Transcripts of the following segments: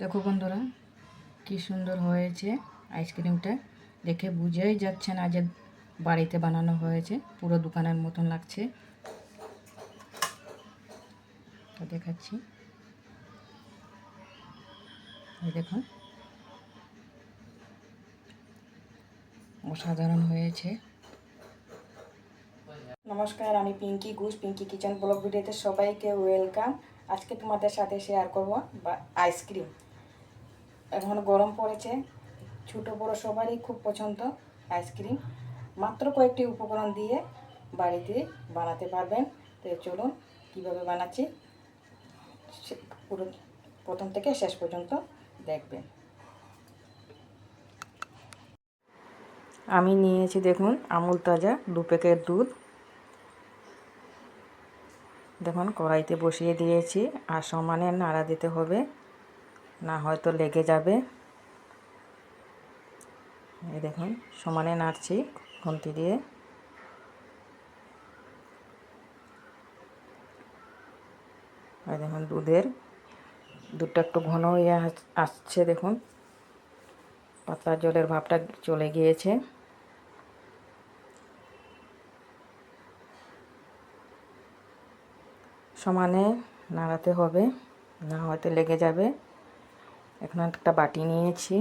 দেখো বন্ধুরা, কি সুন্দর হয়েছে আইসক্রিমটা। দেখে বুঝেই যাচ্ছে না যে বাড়িতে বানানো হয়েছে, পুরো দোকানের মতন লাগছে। দেখাচ্ছি। দেখুন অসাধারণ হয়েছে। নমস্কার, আমি পিঙ্কি ঘোষ, পিঙ্কি কিচেন ব্লগ ভিডিওতে সবাইকে ওয়েলকাম। আজকে তোমাদের সাথে শেয়ার করব বা আইসক্রিম। এখন গরম পড়েছে। ছোটো বড়ো সবারই খুব পছন্দ আইসক্রিম। মাত্র কয়েকটি উপকরণ দিয়ে বাড়িতে বানাতে পারবেন। তো চলুন কীভাবে বানাচ্ছি পুরো প্রথম থেকে শেষ পর্যন্ত দেখবেন। আমি নিয়েছি দেখুন আমুল তাজা দু প্যাকেট দুধ। দেখুন কড়াইতে বসিয়ে দিয়েছি আর সমানে নাড়া দিতে হবে। না হয়তো লেগে যাবে। দেখুন, সমানে নাড়ছি খুন্তি দিয়ে। এই দেখুন, দুধের, দুধটা একটু ঘন হয়ে আস- আসছে দেখুন। পাতলা জলের ভাবটা চলে গিয়েছে। সমানে নাড়াতে হবে, না হয়তো লেগে যাবে। এখন একটা বাটি নিয়েছি।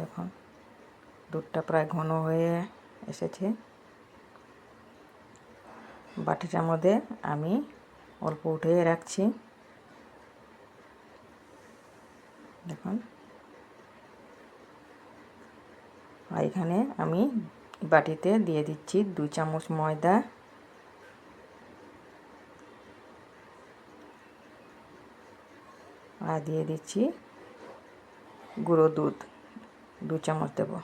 দেখুন, দুধটা প্রায় ঘন হয়ে এসেছে। বাটিটার মধ্যে আমি অল্প উঠিয়ে রাখছি। দেখুন, আর এখানে আমি বাটিতে দিয়ে দিচ্ছি দু চামচ ময়দা। আর দিয়ে দিচ্ছি গুঁড়ো দুধ, দু চামচ দেবো।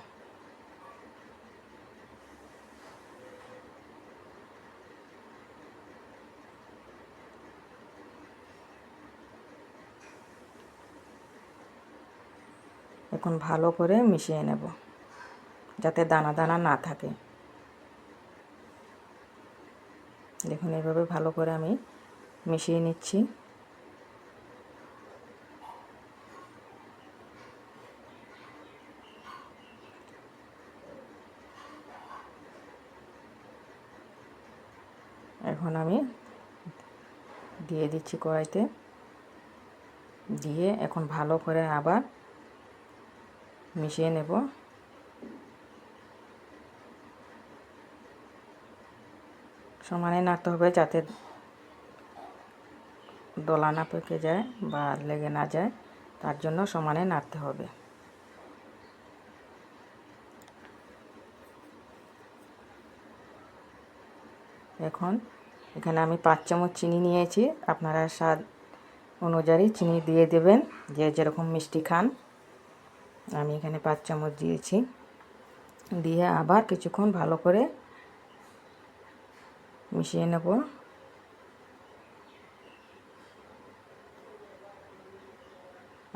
এখন ভালো করে মিশিয়ে নেব, যাতে দানা দানা না থাকে। দেখুন এভাবে ভালো করে আমি মিশিয়ে নিচ্ছি। এখন আমি দিয়ে দিচ্ছি কড়াইতে। দিয়ে এখন ভালো করে আবার মিশিয়ে নেব। সমানে নাড়তে হবে যাতে দলা না পেকে যায় বা লেগে না যায়, তার জন্য সমানে নাড়তে হবে। এখন এখানে আমি পাঁচ চামচ চিনি নিয়েছি। আপনারা স্বাদ অনুযায়ী চিনি দিয়ে দেবেন, যে যেরকম মিষ্টি খান। আমি এখানে পাঁচ চামচ দিয়েছি। দিয়ে আবার কিছুক্ষণ ভালো করে মিশিয়ে নেব।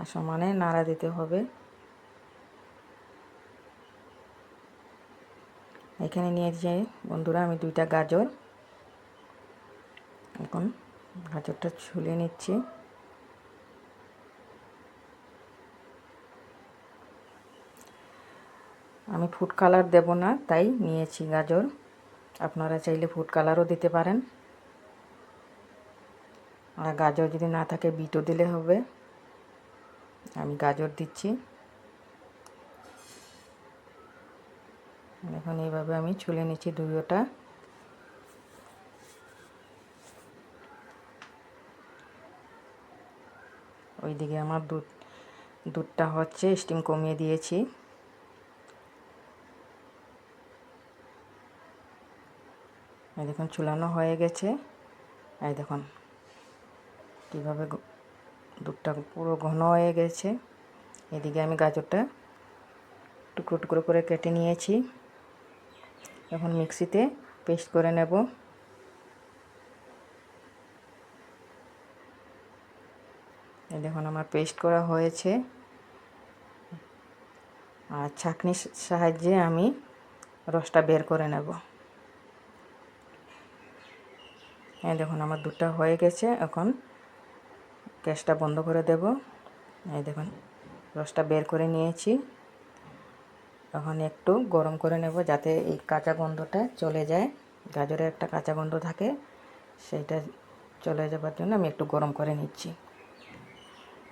আর সমানে নাড়া দিতে হবে। এখানে নিয়েছি বন্ধুরা, আমি দুইটা গাজর গাজরটা ছুলে নিচ্ছি। আমি ফুড কালার দেব না, তাই নিয়েছি গাজর। আপনারা চাইলে ফুড কালারও দিতে পারেন। আর গাজর যদি না থাকে, বিটও দিলে হবে। আমি গাজর দিচ্ছি। এখন এইভাবে আমি ছুলে নিচ্ছি দুইটা। ওইদিকে আমার দুধ, দুধটা হচ্ছে স্টিম কমিয়ে দিয়েছি। এই দেখুন, চুলানো হয়ে গেছে। এই দেখুন, কীভাবে দুধটা পুরো ঘন হয়ে গেছে। এদিকে আমি গাজরটা টুকরো টুকরো করে কেটে নিয়েছি। এখন মিক্সিতে পেস্ট করে নেব। দেখুন আমার পেস্ট করা হয়েছে। আর ছাঁকনির সাহায্যে আমি রসটা বের করে নেব। হ্যাঁ দেখুন আমার দুধটা হয়ে গেছে, এখন গ্যাসটা বন্ধ করে দেব। এই দেখুন, রসটা বের করে নিয়েছি। এখন একটু গরম করে নেব যাতে এই কাঁচা গন্ধটা চলে যায়। গাজরের একটা কাঁচা গন্ধ থাকে, সেইটা চলে যাবার জন্য আমি একটু গরম করে নিচ্ছি।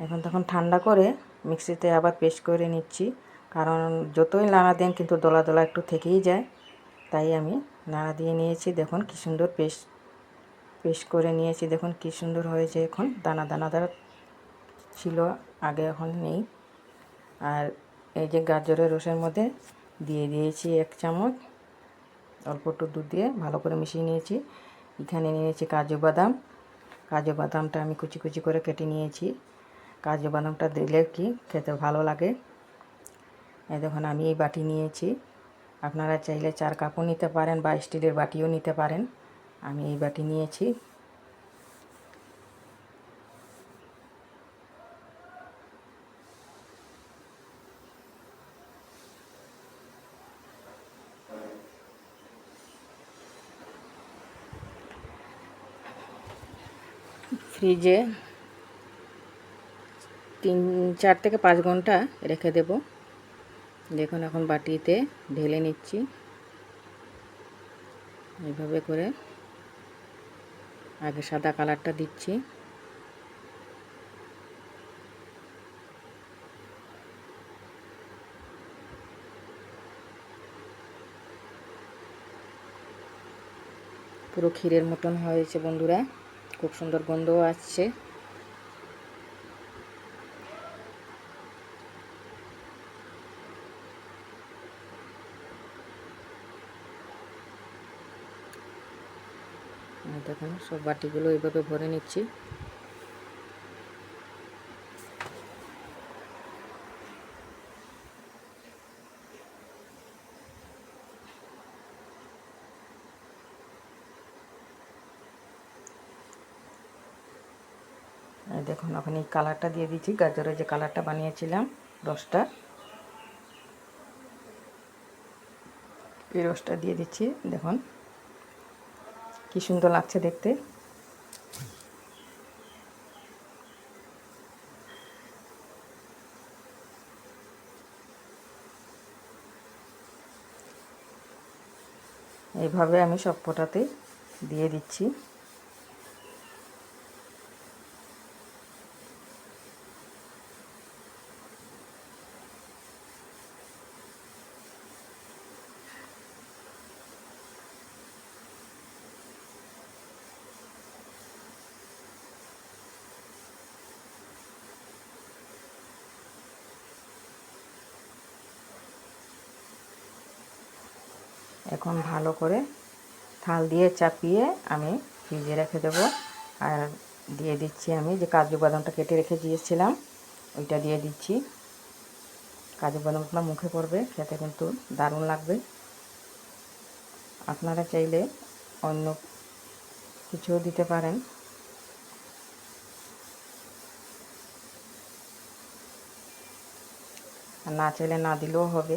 এখন তখন ঠান্ডা করে মিক্সিতে আবার পেস্ট করে নিচ্ছি। কারণ যতই নাড়া দেন কিন্তু দলা দলা একটু থেকেই যায়। তাই আমি নাড়া দিয়ে নিয়েছি। দেখুন কি সুন্দর পেস্ট পেস্ট করে নিয়েছি। দেখুন কি সুন্দর হয়েছে এখন। দানা দানাদার ছিল, আগে এখন নেই। আর এই যে গাজরের রসের মধ্যে দিয়ে দিয়েছি এক চামচ। অল্প একটু দুধ দিয়ে ভালো করে মিশিয়ে নিয়েছি। এখানে নিয়েছি কাজু বাদাম। কাজু বাদামটা আমি কুচি কুচি করে কেটে নিয়েছি। কাজু বাদামটা দিলে কি খেতে ভালো লাগে? এই দেখুন, আমি এই বাটি নিয়েছি। আপনারা চাইলে চার কাপও নিতে পারেন বা স্টিলের বাটিও নিতে পারেন। আমি এই বাটি নিয়েছি। ফ্রিজে তিন, চার থেকে পাঁচ ঘণ্টা রেখে দেব। দেখুন এখন বাটিতে ঢেলে নিচ্ছি। এইভাবে করে আগে সাদা কালারটা দিচ্ছি। পুরো ক্ষীরের মতন হয়েছে বন্ধুরা। খুব সুন্দর গন্ধও আসছে। দেখুন, সব বাটিগুলো এইভাবে ভরে নিচ্ছি। দেখুন, এখন এই কালারটা দিয়ে দিচ্ছি, গাজরের যে কালারটা বানিয়েছিলাম, রসটা। এই রসটা দিয়ে দিচ্ছি, দেখুন। কি সুন্দর লাগছে দেখতে। এইভাবে আমি সব পোটাতে দিয়ে দিচ্ছি। এখন ভালো করে থাল দিয়ে চাপিয়ে আমি ফ্রিজে রেখে দেব। আর দিয়ে দিচ্ছি আমি যে কাজু বাদামটা কেটে রেখে দিয়েছিলাম, ওইটা দিয়ে দিচ্ছি। কাজু বাদামটা মুখে পড়বে, খেতে কিন্তু দারুণ লাগবে। আপনারা চাইলে অন্য কিছুও দিতে পারেন। না চাইলে না দিলেও হবে।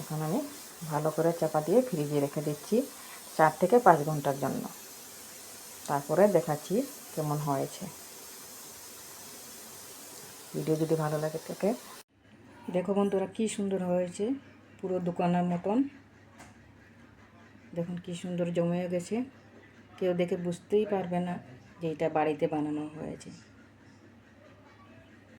এখন আমি ভালো করে চাপা দিয়ে ফ্রিজে রেখে দিচ্ছি চার থেকে পাঁচ ঘণ্টার জন্য। তারপরে দেখাচ্ছি কেমন হয়েছে। ভিডিও যদি ভালো লাগে থাকে। দেখো বন্ধুরা কি সুন্দর হয়েছে পুরো দোকানের মতন। দেখুন কি সুন্দর জমে গেছে। কেউ দেখে বুঝতেই পারবে না যে এটা বাড়িতে বানানো হয়েছে।